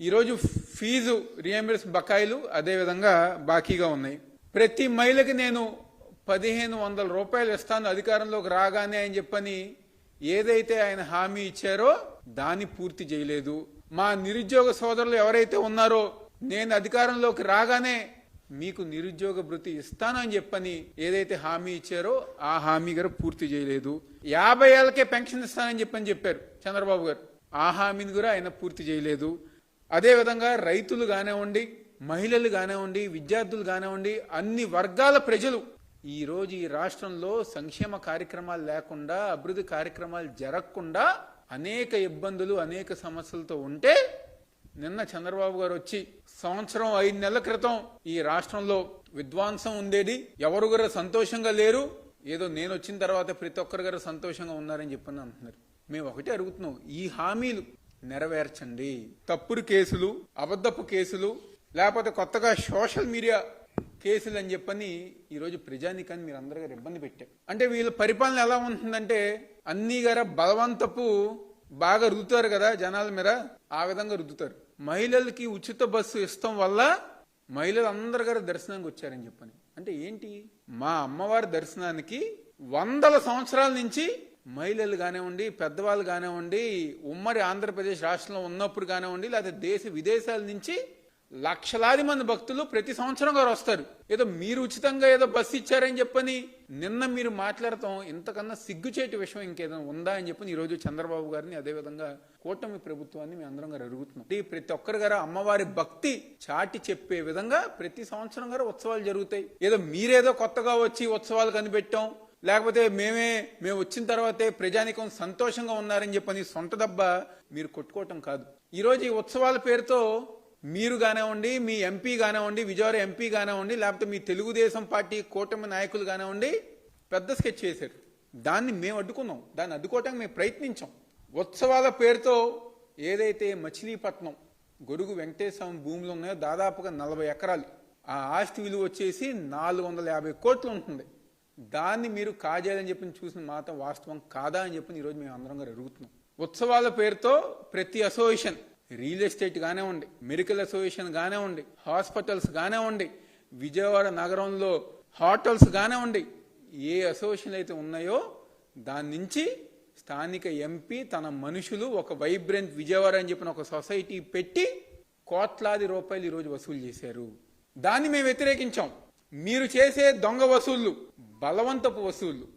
ఈరోజు fee reimburse బకాయిలు అదేవిధంగా బాకీగా ఉన్నాయి. ప్రతి మైలకి నేను పదిహేను వందల రూపాయలు ఇస్తాను అధికారంలోకి రాగానే అని చెప్పని ఏదైతే ఆయన హామీ ఇచ్చారో దాన్ని పూర్తి చేయలేదు. మా నిరుద్యోగ సోదరులు ఎవరైతే ఉన్నారో నేను అధికారంలోకి రాగానే మీకు నిరుద్యోగ భృతి ఇస్తానని చెప్పని ఏదైతే హామీ ఇచ్చారో ఆ హామీ గారు పూర్తి చేయలేదు. యాభై ఏళ్ళకే పెన్షన్ ఇస్తానని చెప్పని చెప్పారు చంద్రబాబు గారు. ఆ హామీని కూడా ఆయన పూర్తి చేయలేదు. అదేవిధంగా రైతులు కానివ్వండి మహిళలు కానివ్వండి విద్యార్థులు కానివ్వండి అన్ని వర్గాల ప్రజలు ఈరోజు ఈ రాష్ట్రంలో సంక్షేమ కార్యక్రమాలు లేకుండా అభివృద్ధి కార్యక్రమాలు జరగకుండా అనేక ఇబ్బందులు అనేక సమస్యలతో ఉంటే నిన్న చంద్రబాబు గారు వచ్చి సంవత్సరం ఐదు నెలల క్రితం ఈ రాష్ట్రంలో విద్వాంసం ఉండేది. ఎవరు కూడా సంతోషంగా లేరు. ఏదో నేను వచ్చిన తర్వాత ప్రతి ఒక్కరు గారు సంతోషంగా ఉన్నారని చెప్పని అంటున్నారు. మేము ఒకటే అడుగుతున్నాం. ఈ హామీలు నెరవేర్చండి. తప్పుడు కేసులు అబద్ధపు కేసులు లేకపోతే కొత్తగా సోషల్ మీడియా కేసులు అని చెప్పని ఈరోజు ప్రజానికాన్ని మీరు అందరూ గారు ఇబ్బంది పెట్టారు. అంటే వీళ్ళ పరిపాలన ఎలా ఉంటుందంటే అన్ని గార బలవంతపు బాగా రుద్దుతారు కదా జనాల మీద ఆ విధంగా రుద్దుతారు. మహిళలకి ఉచిత బస్సు ఇష్టం వల్ల మహిళలు అందరు గారు దర్శనానికి వచ్చారని చెప్పని. అంటే ఏంటి? మా అమ్మవారి దర్శనానికి వందల సంవత్సరాల నుంచి మహిళలు కానివ్వండి పెద్దవాళ్ళు కానివ్వండి ఉమ్మడి ఆంధ్రప్రదేశ్ రాష్ట్రంలో ఉన్నప్పుడు కానివ్వండి లేదా దేశ విదేశాల నుంచి లక్షలాది మంది భక్తులు ప్రతి సంవత్సరం గారు వస్తారు. ఏదో మీరు ఉచితంగా ఏదో బస్సు ఇచ్చారని చెప్పని నిన్న మీరు మాట్లాడతాం ఇంతకన్నా సిగ్గుచేటి విషయం ఇంకేదైనా ఉందా అని చెప్పని ఈరోజు చంద్రబాబు గారిని అదేవిధంగా కూటమి ప్రభుత్వాన్ని మేము అందరం గారు అడుగుతున్నాం. ఈ ప్రతి ఒక్కరి గారు అమ్మవారి భక్తి చాటి చెప్పే విధంగా ప్రతి సంవత్సరం గారు ఉత్సవాలు జరుగుతాయి. ఏదో మీరేదో కొత్తగా వచ్చి ఉత్సవాలు కనిపెట్టాం లేకపోతే మేమే మేము వచ్చిన తర్వాతే ప్రజానికం సంతోషంగా ఉన్నారని చెప్పని సొంత దెబ్బ మీరు కొట్టుకోవటం కాదు. ఈరోజు ఈ ఉత్సవాల పేరుతో మీరు కానివ్వండి మీ ఎంపీ కానివ్వండి విజయవాడ ఎంపీ కానివ్వండి లేకపోతే మీ తెలుగుదేశం పార్టీ కూటమి నాయకులు కానివ్వండి పెద్ద స్కెచ్ చేశారు దాన్ని మేము అడ్డుకున్నాం. దాన్ని అడ్డుకోవటానికి మేము ప్రయత్నించాం. ఉత్సవాల పేరుతో ఏదైతే మచిలీపట్నం గొడుగు వెంకటేశ్వరం భూములు ఉన్నాయో దాదాపుగా నలభై ఎకరాలు. ఆ ఆస్తి విలువ వచ్చేసి నాలుగు వందల యాభై కోట్లు ఉంటుంది దాన్ని మీరు కాజేయాలని చెప్పి చూసిన మాత్రం వాస్తవం కాదా అని చెప్పి ఈరోజు మేము అందరం గారు అడుగుతున్నాం. ఉత్సవాల పేరుతో ప్రతి అసోసియేషన్ రియల్ ఎస్టేట్ కానివ్వండి మెడికల్ అసోసియేషన్ కానివ్వండి హాస్పిటల్స్ కానివ్వండి విజయవాడ నగరంలో హోటల్స్ కానివ్వండి ఏ అసోసియేషన్ అయితే ఉన్నాయో దాని నుంచి స్థానిక ఎంపీ తన మనుషులు ఒక వైబ్రెంట్ విజయవాడ అని చెప్పిన ఒక సొసైటీ పెట్టి కోట్లాది రూపాయలు ఈరోజు వసూలు చేశారు. దాన్ని మేము వ్యతిరేకించాం. మీరు చేసే దొంగ వసూళ్ళు బలవంతపు వసూళ్ళు.